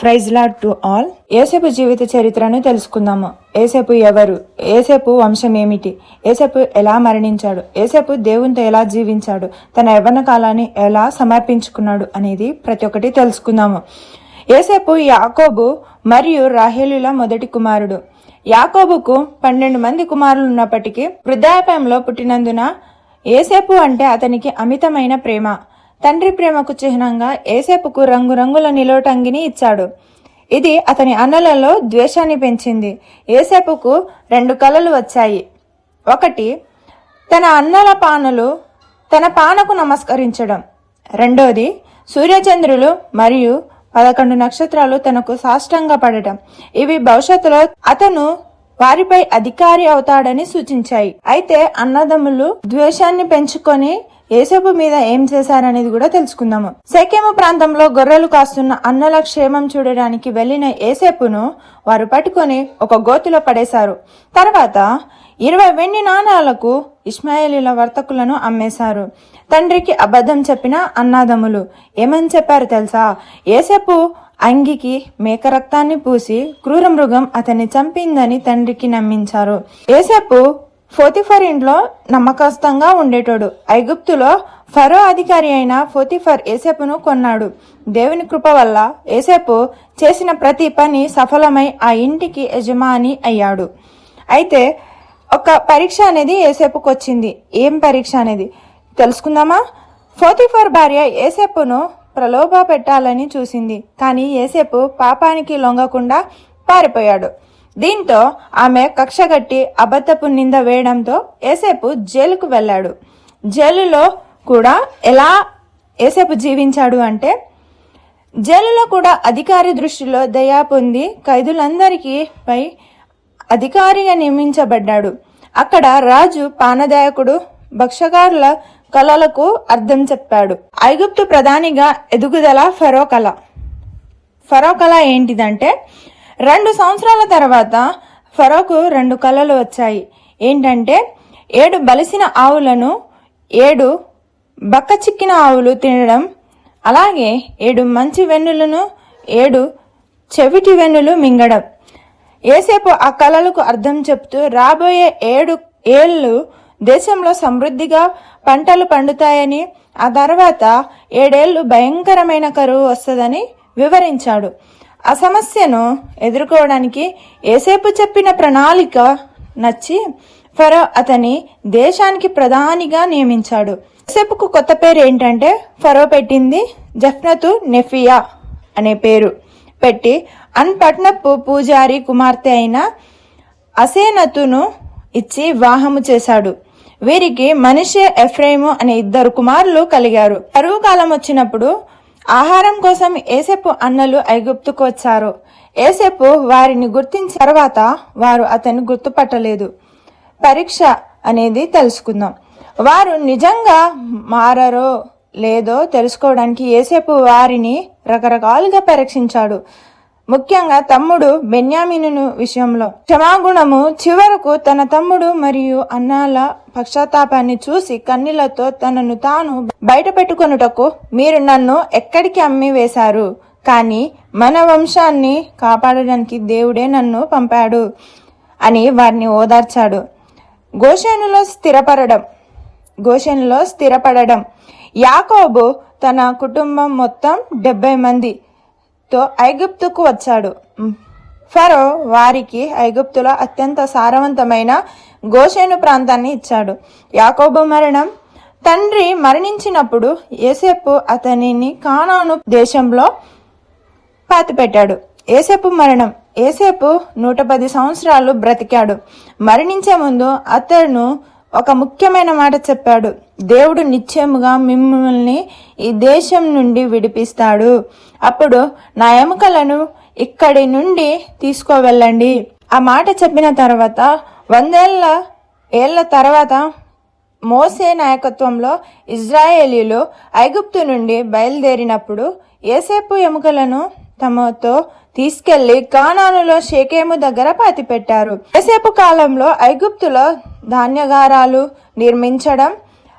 Praise lord to all. ఏసేపు జీవిత చరిత్రను తెలుసుకుందాము. ఏసేపు ఎవరు? ఏసేపు వంశం ఏమిటి? ఏసేపు ఎలా మరణించాడు? ఏసేపు దేవునితో ఎలా జీవించాడు? తన యవ్వన కాలాన్ని ఎలా సమర్పించుకున్నాడు అనేది ప్రతి ఒక్కటి తెలుసుకుందాము. ఏసేపు యాకోబు మరియు రాహేలుల మొదటి కుమారుడు. యాకోబుకు పన్నెండు మంది కుమారులు ఉన్నప్పటికీ వృద్ధాప్యంలో పుట్టినందున ఏసేపు అంటే అతనికి అమితమైన ప్రేమ. తండ్రి ప్రేమకు చిహ్నంగా ఏసేపుకు రంగురంగుల నిలోటంగిని ఇచ్చాడు. ఇది అతని అన్నలలో ద్వేషాన్ని పెంచింది. ఏసేపుకు రెండు కలలు వచ్చాయి. ఒకటి తన అన్నల పానలు తన పానకు నమస్కరించడం. రెండోది సూర్యచంద్రులు మరియు పదకొండు నక్షత్రాలు తనకు సాష్టంగా పడటం. ఇవి భవిష్యత్తులో అతను వారిపై అధికారి అవుతాడని సూచించాయి. అయితే అన్నదమ్ములు ద్వేషాన్ని పెంచుకొని ఏసేపు మీద ఏం చేశారనేది కూడా తెలుసుకుందాము. సెకెము ప్రాంతంలో గొర్రెలు కాస్తున్న అన్నల క్షేమం చూడడానికి వెళ్ళిన ఏసేపును వారు పట్టుకొని ఒక గోతిలో పడేశారు. తర్వాత ఇరవై వెండి నాణాలకు ఇస్మాయిలీల వర్తకులను అమ్మేశారు. తండ్రికి అబద్ధం చెప్పిన అన్నాదములు ఏమని చెప్పారు తెలుసా? ఏసేపు అంగికి మేక రక్తాన్ని పూసి క్రూర మృగం అతన్ని చంపిందని తండ్రికి నమ్మించారు. ఏసేపు ఫోతిఫర్ ఇంట్లో నమ్మకస్తంగా ఉండేటోడు. ఐగుప్తులో ఫరో అధికారి అయిన ఫోతిఫర్ ఏసేపును కొన్నాడు. దేవుని కృప వల్ల ఏసేపు చేసిన ప్రతి పని సఫలమై ఆ ఇంటికి యజమాని అయ్యాడు. అయితే ఒక పరీక్ష అనేది ఏసేపుకు వచ్చింది ఏం పరీక్ష అనేది? తెలుసుకుందామా? ఫోతిఫర్ భార్య ఏసేపును ప్రలోభ పెట్టాలని చూసింది. కానీ ఏసేపు పాపానికి లొంగకుండా పారిపోయాడు. దీంతో ఆమె కక్షగట్టి అబద్ధపు నింద వేయడంతో ఏసేపు జైలుకు వెళ్ళాడు. జైలులో కూడా ఎలా ఏసేపు జీవించాడు అంటే జైలులో కూడా అధికారి దృష్టిలో దయా పొంది ఖైదులందరికీ పై అధికారిగా నియమించబడ్డాడు. అక్కడ రాజు పానదాయకుడు భక్షగారుల కళలకు అర్థం చెప్పాడు. ఐగుప్తు ప్రధానిగా ఎదుగుదల ఫరో కళ. ఫరో కళ ఏంటిదంటే రెండు సంవత్సరాల తర్వాత ఫరోకు రెండు కళలు వచ్చాయి. ఏంటంటే ఏడు బలిసిన ఆవులను ఏడు బక్క చిక్కిన ఆవులు తినడం అలాగే ఏడు మంచి వెన్నులను ఏడు చెవిటి వెన్నులు మింగడం. ఏసేపు ఆ కళలకు అర్థం చెప్తూ రాబోయే ఏడు ఏళ్ళు దేశంలో సమృద్ధిగా పంటలు పండుతాయని ఆ తర్వాత ఏడేళ్ళు భయంకరమైన కరువు వస్తుందని వివరించాడు. ఆ సమస్యను ఎదుర్కోవడానికి ఏసేపు చెప్పిన ప్రణాళిక నచ్చి ఫరో అతని దేశానికి ప్రధానిగా నియమించాడు. ఏసేపుకు కొత్త పేరు ఏంటంటే ఫరో పెట్టింది జఫ్నతు నెఫియా అనే పేరు. పెట్టి అన్పట్నపు పూజారి కుమార్తె అయిన అసేనతును ఇచ్చి వివాహము చేశాడు. వీరికి మనిషి ఎఫ్రేము అనే ఇద్దరు కుమారులు కలిగారు. కరువు కాలం వచ్చినప్పుడు ఆహారం కోసం ఏసేపు అన్నలు ఐగుప్తుకు వచ్చారు. ఏసేపు వారిని గుర్తించిన తర్వాత వారు అతన్ని గుర్తుపట్టలేదు. పరీక్ష అనేది తెలుసుకుందాం. వారు నిజంగా మారరో లేదో తెలుసుకోవడానికి ఏసేపు వారిని రకరకాలుగా పరీక్షించాడు. ముఖ్యంగా తమ్ముడు బెన్యామిను విషయంలో. క్షమాగుణము చివరకు తన తమ్ముడు మరియు అన్నాల పక్షాతాపాన్ని చూసి కన్నీళ్ళతో తనను తాను బయట పెట్టుకొనుటకు మీరు నన్ను ఎక్కడికి అమ్మి వేశారు కానీ మన వంశాన్ని కాపాడడానికి దేవుడే నన్ను పంపాడు అని వారిని ఓదార్చాడు. గోషేనులో స్థిరపడడం గోషేనులో స్థిరపడడం. యాకోబు తన కుటుంబం మొత్తం డెబ్బై తో ఐగుప్తుకు వచ్చాడు. ఫరో వారికి ఐగుప్తులో అత్యంత సారవంతమైన గోషేను ప్రాంతాన్ని ఇచ్చాడు. యాకోబు మరణం. తండ్రి మరణించినప్పుడు ఏసేపు అతనిని కానాను దేశంలో పాతిపెట్టాడు. ఏసేపు మరణం. ఏసేపు నూట పది సంవత్సరాలు బ్రతికాడు. మరణించే ముందు అతను ఒక ముఖ్యమైన మాట చెప్పాడు. దేవుడు నిశ్చయముగా మిమ్మల్ని ఈ దేశం నుండి విడిపిస్తాడు. అప్పుడు నా ఎముకలను ఇక్కడి నుండి తీసుకువెళ్ళండి. ఆ మాట చెప్పిన తర్వాత వందేళ్ళ ఏళ్ళ తర్వాత మోసే నాయకత్వంలో ఇజ్రాయేలీలు ఐగుప్తు నుండి బయలుదేరినప్పుడు ఏసేపు ఎముకలను తమతో తీసుకెళ్ళి కానానులో షేకేము దగ్గర పాతిపెట్టారు. ఏసేపు కాలంలో ఐగుప్తులో ధాన్యగారాలు నిర్మించడం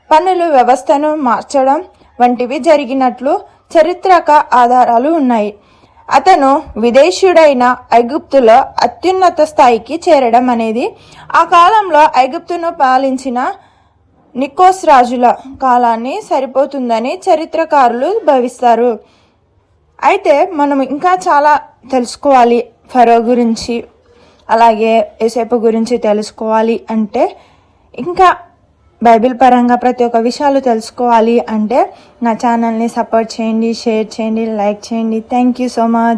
పన్నుల వ్యవస్థను మార్చడం వంటివి జరిగినట్లు చరిత్రక ఆధారాలు ఉన్నాయి. అతను విదేశీయుడైన ఐగుప్తులో అత్యున్నత స్థాయికి చేరడం అనేది ఆ కాలంలో ఐగుప్తును పాలించిన నికోస్ రాజుల కాలాన్ని సరిపోతుందని చరిత్రకారులు భావిస్తారు. అయితే మనం ఇంకా చాలా తెలుసుకోవాలి ఫరో గురించి అలాగే ఏసేపు గురించి తెలుసుకోవాలి అంటే ఇంకా బైబిల్ పరంగా ప్రతి ఒక్క విషయాలు తెలుసుకోవాలి అంటే నా ఛానల్ని సపోర్ట్ చేయండి షేర్ చేయండి లైక్ చేయండి. Thank you so much